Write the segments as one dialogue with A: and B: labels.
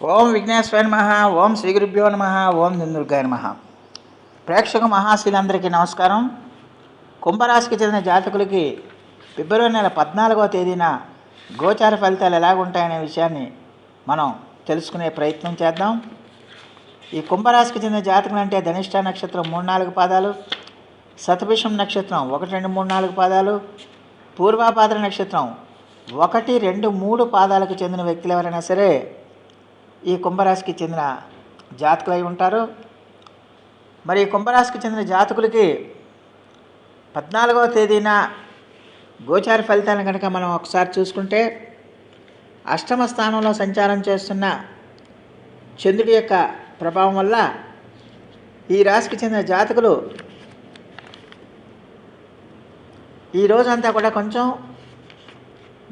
A: ఓం విఘ్నేశ్వర నమ ఓం శ్రీ గురుభ్యో నమ ఓం దుర్గాయ నమ. ప్రేక్షక మహాశీలందరికీ నమస్కారం. కుంభరాశికి చెందిన జాతకులకి ఫిబ్రవరి నెల పద్నాలుగవ తేదీన గోచార ఫలితాలు ఎలాగుంటాయనే విషయాన్ని మనం తెలుసుకునే ప్రయత్నం చేద్దాం. ఈ కుంభరాశికి చెందిన జాతకులు అంటే ధనిష్ట నక్షత్రం మూడు నాలుగు పాదాలు శతభిషం నక్షత్రం ఒకటి రెండు మూడు నాలుగు పాదాలు పూర్వాపాద్ర నక్షత్రం ఒకటి రెండు మూడు పాదాలకు చెందిన వ్యక్తులు ఎవరైనా సరే ఈ కుంభరాశికి చెందిన జాతకులై ఉంటారు. మరి ఈ కుంభరాశికి చెందిన జాతకులకి పద్నాలుగవ తేదీన గోచార ఫలితాలను కనుక మనం ఒకసారి చూసుకుంటే అష్టమ స్థానంలో సంచారం చేస్తున్న చంద్రుడి యొక్క ప్రభావం వల్ల ఈ రాశికి చెందిన జాతకులు ఈ రోజంతా కూడా కొంచెం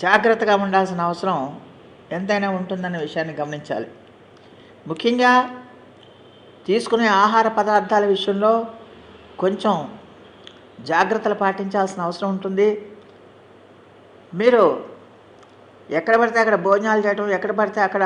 A: జాగ్రత్తగా ఉండాల్సిన అవసరం ఎంతైనా ఉంటుందన్న విషయాన్ని గమనించాలి. ముఖ్యంగా తీసుకునే ఆహార పదార్థాల విషయంలో కొంచెం జాగ్రత్తలు పాటించాల్సిన అవసరం ఉంటుంది. మీరు ఎక్కడ పడితే అక్కడ భోజనాలు చేయటం ఎక్కడ పడితే అక్కడ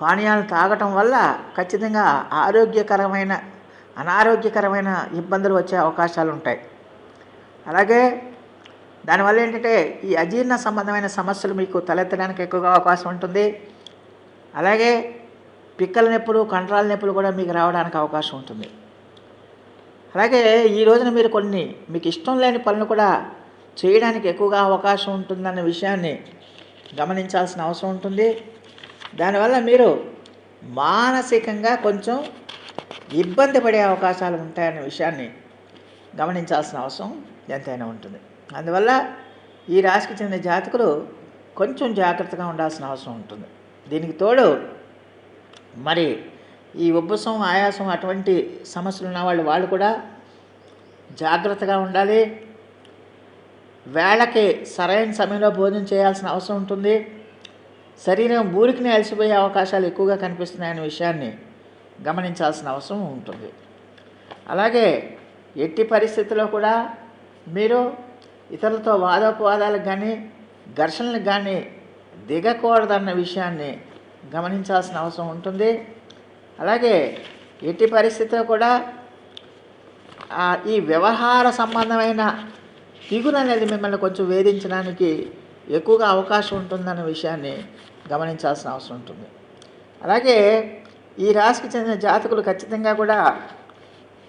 A: పానీయాలు తాగటం వల్ల ఖచ్చితంగా ఆరోగ్యకరమైన అనారోగ్యకరమైన ఇబ్బందులు వచ్చే అవకాశాలు ఉంటాయి. అలాగే దానివల్ల ఏంటంటే ఈ అజీర్ణ సంబంధమైన సమస్యలు మీకు తలెత్తడానికి ఎక్కువగా అవకాశం ఉంటుంది. అలాగే పిక్కల నొప్పులు కండరాల నొప్పులు కూడా మీకు రావడానికి అవకాశం ఉంటుంది. అలాగే ఈ రోజున మీరు కొన్ని మీకు ఇష్టం లేని పనులు కూడా చేయడానికి ఎక్కువగా అవకాశం ఉంటుందన్న విషయాన్ని గమనించాల్సిన అవసరం ఉంటుంది. దానివల్ల మీరు మానసికంగా కొంచెం ఇబ్బంది పడే అవకాశాలు ఉంటాయన్న విషయాన్ని గమనించాల్సిన అవసరం ఎంతైనా ఉంటుంది. అందువల్ల ఈ రాశికి చెందిన జాతకులు కొంచెం జాగ్రత్తగా ఉండాల్సిన అవసరం ఉంటుంది. దీనికి తోడు మరి ఈ ఉబ్బసం ఆయాసం అటువంటి సమస్యలు ఉన్న వాళ్ళు వాళ్ళు కూడా జాగ్రత్తగా ఉండాలి. వేళకి సరైన సమయంలో భోజనం చేయాల్సిన అవసరం ఉంటుంది. శరీరం ఊరికినే అలసిపోయే అవకాశాలు ఎక్కువగా కనిపిస్తున్నాయనే విషయాన్ని గమనించాల్సిన అవసరం ఉంటుంది. అలాగే ఎట్టి పరిస్థితుల్లో కూడా మీరు ఇతరులతో వాదోపవాదాలకు కానీ ఘర్షణలకు కానీ దిగకూడదన్న విషయాన్ని గమనించాల్సిన అవసరం ఉంటుంది. అలాగే ఎట్టి పరిస్థితిలో కూడా ఈ వ్యవహార సంబంధమైన దిగున అనేది మిమ్మల్ని కొంచెం వేధించడానికి ఎక్కువగా అవకాశం ఉంటుందన్న విషయాన్ని గమనించాల్సిన అవసరం ఉంటుంది. అలాగే ఈ రాశికి చెందిన జాతకులు ఖచ్చితంగా కూడా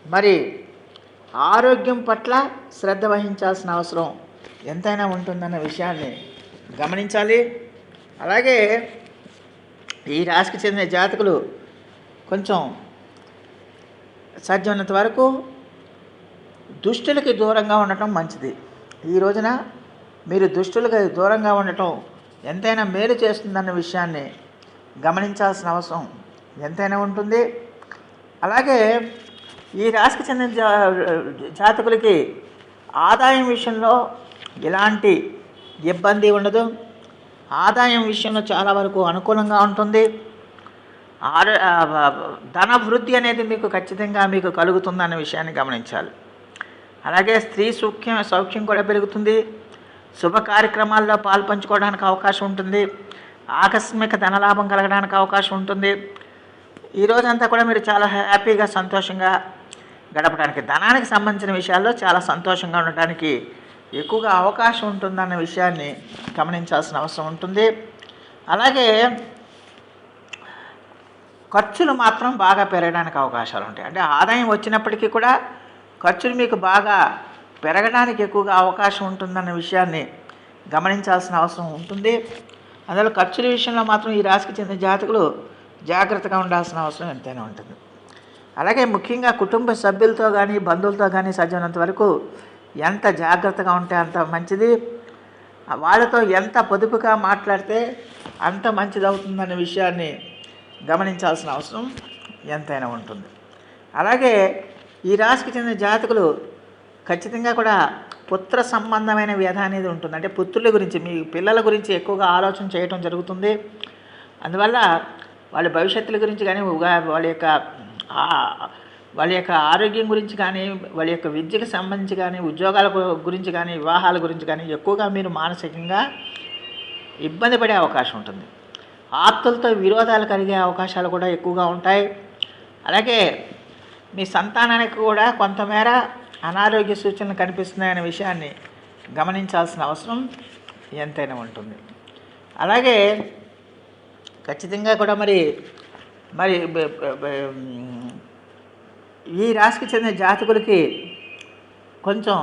A: మరి ఆరోగ్యం పట్ల శ్రద్ధ వహించాల్సిన అవసరం ఎంతైనా ఉంటుందన్న విషయాన్ని గమనించాలి. అలాగే ఈ రాశికి చెందిన జాతకులు కొంచెం సాధ్యమైనంత వరకు దుష్టులకి దూరంగా ఉండటం మంచిది. ఈ రోజున మీరు దుష్టులకి దూరంగా ఉండటం ఎంతైనా మేలు చేస్తుందన్న విషయాన్ని గమనించాల్సిన అవసరం ఎంతైనా ఉంటుంది. అలాగే ఈ రాశికి చెందిన జా జాతకులకి ఆదాయం విషయంలో ఎలాంటి ఇబ్బంది ఉండదు. ఆదాయం విషయంలో చాలా వరకు అనుకూలంగా ఉంటుంది. ఆరో ధన వృద్ధి అనేది మీకు ఖచ్చితంగా మీకు కలుగుతుందన్న విషయాన్ని గమనించాలి. అలాగే స్త్రీ సౌఖ్యం సౌఖ్యం కూడా పెరుగుతుంది. శుభ కార్యక్రమాల్లో పాల్పంచుకోవడానికి అవకాశం ఉంటుంది. ఆకస్మిక ధనలాభం కలగడానికి అవకాశం ఉంటుంది. ఈ రోజంతా కూడా మీరు చాలా హ్యాపీగా సంతోషంగా గడపడానికి ధనానికి సంబంధించిన విషయాల్లో చాలా సంతోషంగా ఉండటానికి ఎక్కువగా అవకాశం ఉంటుందన్న విషయాన్ని గమనించాల్సిన అవసరం ఉంటుంది. అలాగే ఖర్చులు మాత్రం బాగా పెరగడానికి అవకాశాలు ఉంటాయి. అంటే ఆదాయం వచ్చినప్పటికీ కూడా ఖర్చులు మీకు బాగా పెరగడానికి ఎక్కువగా అవకాశం ఉంటుందన్న విషయాన్ని గమనించాల్సిన అవసరం ఉంటుంది. అందులో ఖర్చుల విషయంలో మాత్రం ఈ రాశికి చెందిన జాతకులు జాగ్రత్తగా ఉండాల్సిన అవసరం ఎంతైనా ఉంటుంది. అలాగే ముఖ్యంగా కుటుంబ సభ్యులతో కానీ బంధువులతో కానీ సాధ్యమైనంత వరకు ఎంత జాగ్రత్తగా ఉంటే అంత మంచిది. వాళ్ళతో ఎంత పొదుపుగా మాట్లాడితే అంత మంచిది అవుతుందనే విషయాన్ని గమనించాల్సిన అవసరం ఎంతైనా ఉంటుంది. అలాగే ఈ రాశికి చెందిన జాతకులు ఖచ్చితంగా కూడా పుత్ర సంబంధమైన వ్యధ అనేది ఉంటుంది. అంటే పుత్రుల గురించి మీ పిల్లల గురించి ఎక్కువగా ఆలోచన చేయటం జరుగుతుంది. అందువల్ల వాళ్ళ భవిష్యత్తుల గురించి కానీ వాళ్ళ యొక్క వాళ్ళ యొక్క ఆరోగ్యం గురించి కానీ వాళ్ళ యొక్క విద్యకు సంబంధించి కానీ ఉద్యోగాల గురించి కానీ వివాహాల గురించి కానీ ఎక్కువగా మీరు మానసికంగా ఇబ్బంది పడే అవకాశం ఉంటుంది. ఆప్తులతో విరోధాలు కలిగే అవకాశాలు కూడా ఎక్కువగా ఉంటాయి. అలాగే మీ సంతానానికి కూడా కొంతమేర అనారోగ్య సూచనలు కనిపిస్తున్నాయనే విషయాన్ని గమనించాల్సిన అవసరం ఎంతైనా ఉంటుంది. అలాగే ఖచ్చితంగా కూడా మరి మరి ఈ రాశికి చెందిన జాతకులకి కొంచెం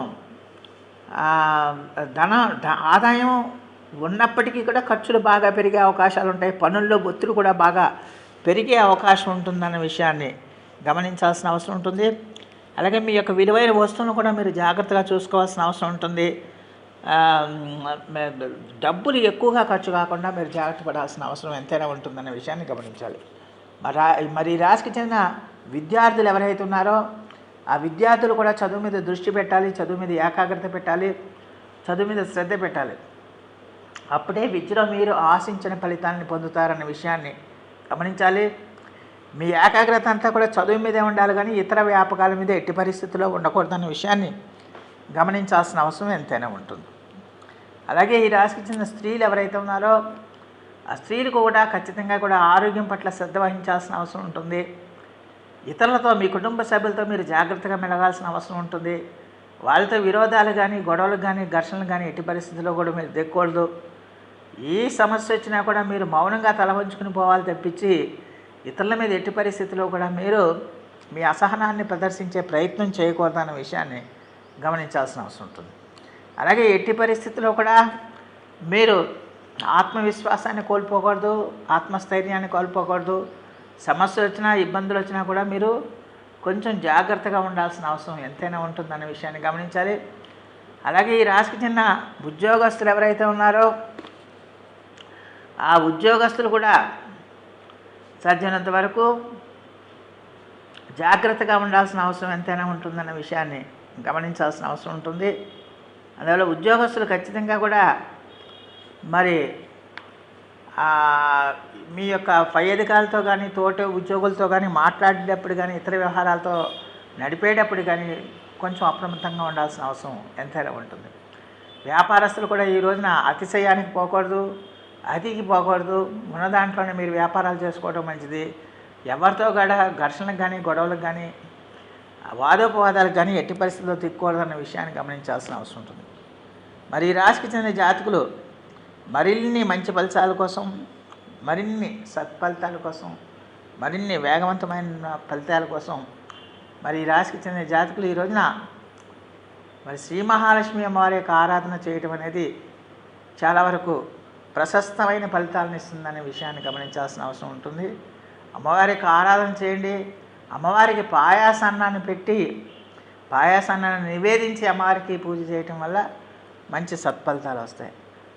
A: ధన ఆదాయం ఉన్నప్పటికీ కూడా ఖర్చులు బాగా పెరిగే అవకాశాలు ఉంటాయి. పనుల్లో ఒత్తిడి కూడా బాగా పెరిగే అవకాశం ఉంటుందన్న విషయాన్ని గమనించాల్సిన అవసరం ఉంటుంది. అలాగే మీ యొక్క విలువైన వస్తువులను కూడా మీరు జాగ్రత్తగా చూసుకోవాల్సిన అవసరం ఉంటుంది. డబ్బులు ఎక్కువగా ఖర్చు కాకుండా మీరు జాగ్రత్త పడాల్సిన అవసరం ఎంతైనా ఉంటుందనే విషయాన్ని గమనించాలి. మరి రా- మరి ఈ రాశికి చెందిన విద్యార్థులు ఎవరైతే ఉన్నారో ఆ విద్యార్థులు కూడా చదువు మీద దృష్టి పెట్టాలి చదువు మీద ఏకాగ్రత పెట్టాలి చదువు మీద శ్రద్ధ పెట్టాలి. అప్పుడే విద్యలో మీరు ఆశించిన ఫలితాన్ని పొందుతారన్న విషయాన్ని గమనించాలి. మీ ఏకాగ్రత అంతా కూడా చదువు మీదే ఉండాలి కానీ ఇతర వ్యాపకాల మీద ఎట్టి పరిస్థితుల్లో ఉండకూడదన్న విషయాన్ని గమనించాల్సిన అవసరం ఎంతైనా ఉంటుంది. అలాగే ఈ రాశికి చెందిన స్త్రీలు ఎవరైతే ఉన్నారో ఆ కూడా ఖచ్చితంగా కూడా ఆరోగ్యం పట్ల శ్రద్ధ వహించాల్సిన అవసరం ఉంటుంది. ఇతరులతో మీ కుటుంబ సభ్యులతో మీరు జాగ్రత్తగా మెలగాల్సిన అవసరం ఉంటుంది. వాళ్ళతో విరోధాలు కానీ గొడవలు కానీ ఘర్షణలు కానీ ఎట్టి పరిస్థితుల్లో కూడా మీరు దిక్కకూడదు ఏ సమస్య వచ్చినా కూడా మీరు మౌనంగా తల వంచుకుని పోవాలి తప్పించి ఇతరుల మీద ఎట్టి పరిస్థితుల్లో కూడా మీరు మీ అసహనాన్ని ప్రదర్శించే ప్రయత్నం చేయకూడదన్న విషయాన్ని గమనించాల్సిన అవసరం ఉంటుంది. అలాగే ఎట్టి పరిస్థితుల్లో కూడా మీరు ఆత్మవిశ్వాసాన్ని కోల్పోకూడదు ఆత్మస్థైర్యాన్ని కోల్పోకూడదు. సమస్యలు వచ్చినా ఇబ్బందులు వచ్చినా కూడా మీరు కొంచెం జాగ్రత్తగా ఉండాల్సిన అవసరం ఎంతైనా ఉంటుందన్న విషయాన్ని గమనించాలి. అలాగే ఈ రాశికి చెందిన ఉద్యోగస్తులు ఎవరైతే ఉన్నారో ఆ ఉద్యోగస్తులు కూడా సాధ్యమైనంత వరకు జాగ్రత్తగా ఉండాల్సిన అవసరం ఎంతైనా ఉంటుందన్న విషయాన్ని గమనించాల్సిన అవసరం ఉంటుంది. అందువల్ల ఉద్యోగస్తులు ఖచ్చితంగా కూడా మరి మీ యొక్క పై అధికారులతో కానీ తోటి ఉద్యోగులతో కానీ మాట్లాడేటప్పుడు కానీ ఇతర వ్యవహారాలతో నడిపేటప్పుడు కానీ కొంచెం అప్రమత్తంగా ఉండాల్సిన అవసరం ఎంతైనా ఉంటుంది. వ్యాపారస్తులు కూడా ఈ రోజున అతిశయానికి పోకూడదు అతికి పోకూడదు. ఉన్న దాంట్లోనే మీరు వ్యాపారాలు చేసుకోవడం మంచిది. ఎవరితో కూడా ఘర్షణకు కానీ గొడవలకు కానీ వాదోపవాదాలకు కానీ ఎట్టి పరిస్థితుల్లో తిక్కకూడదన్న విషయాన్ని గమనించాల్సిన అవసరం ఉంటుంది. మరి ఈ రాశికి చెందిన జాతకులు మరిన్ని మంచి ఫలితాల కోసం మరిన్ని సత్ఫలితాల కోసం మరిన్ని వేగవంతమైన ఫలితాల కోసం మరి ఈ రాశికి చెందిన జాతకులు ఈ రోజున మరి శ్రీ మహాలక్ష్మి అమ్మవారి యొక్క ఆరాధన చేయటం అనేది చాలా వరకు ప్రశస్తమైన ఫలితాలను ఇస్తుందనే విషయాన్ని గమనించాల్సిన అవసరం ఉంటుంది. అమ్మవారి యొక్క ఆరాధన చేయండి. అమ్మవారికి పాయాసన్నాన్ని పెట్టి పాయాసన్నాన్ని నివేదించి అమ్మవారికి పూజ చేయటం వల్ల మంచి సత్ఫలితాలు వస్తాయి.